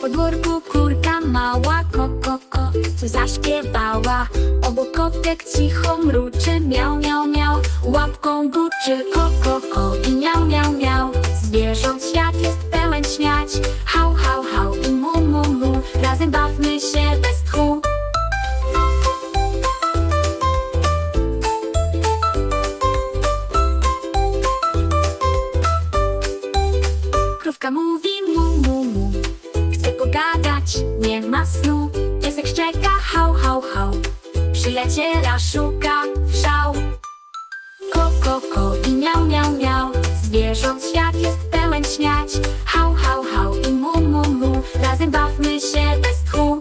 podwórku kurka mała koko ko, co zaśpiewała. Obok kotek cicho mruczy miał miał miał Łapką buczy koko ko i miał miał miał Zwierząt świat jest pełen śmiać Hał hał hał i mu mu mu. Razem bawmy się bez tchu. Krówka mówi mu mu mu pogadać, nie ma snu. Piesek szczeka, hał, hał, hał. Przyjaciela szuka w szał. Ko, ko, ko i miał, miał, miał Zwierząt świat jest pełen śmiać Hał, hał, hał i mu, mu, mu. Razem bawmy się bez tchu.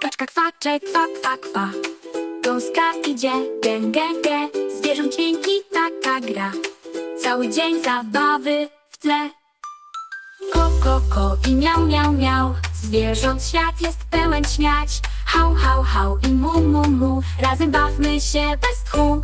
Kaczka kwacze, kwa, kwa, kwa Gąska idzie, gę, gę, gę Zwierząt dźwięki, taka gra. Cały dzień zabawy w tle. Ko, ko, ko i miał, miał, miał Zwierząt świat jest pełen śmiać. Hał, hał, hał i mu, mu, mu. Razem bawmy się bez tchu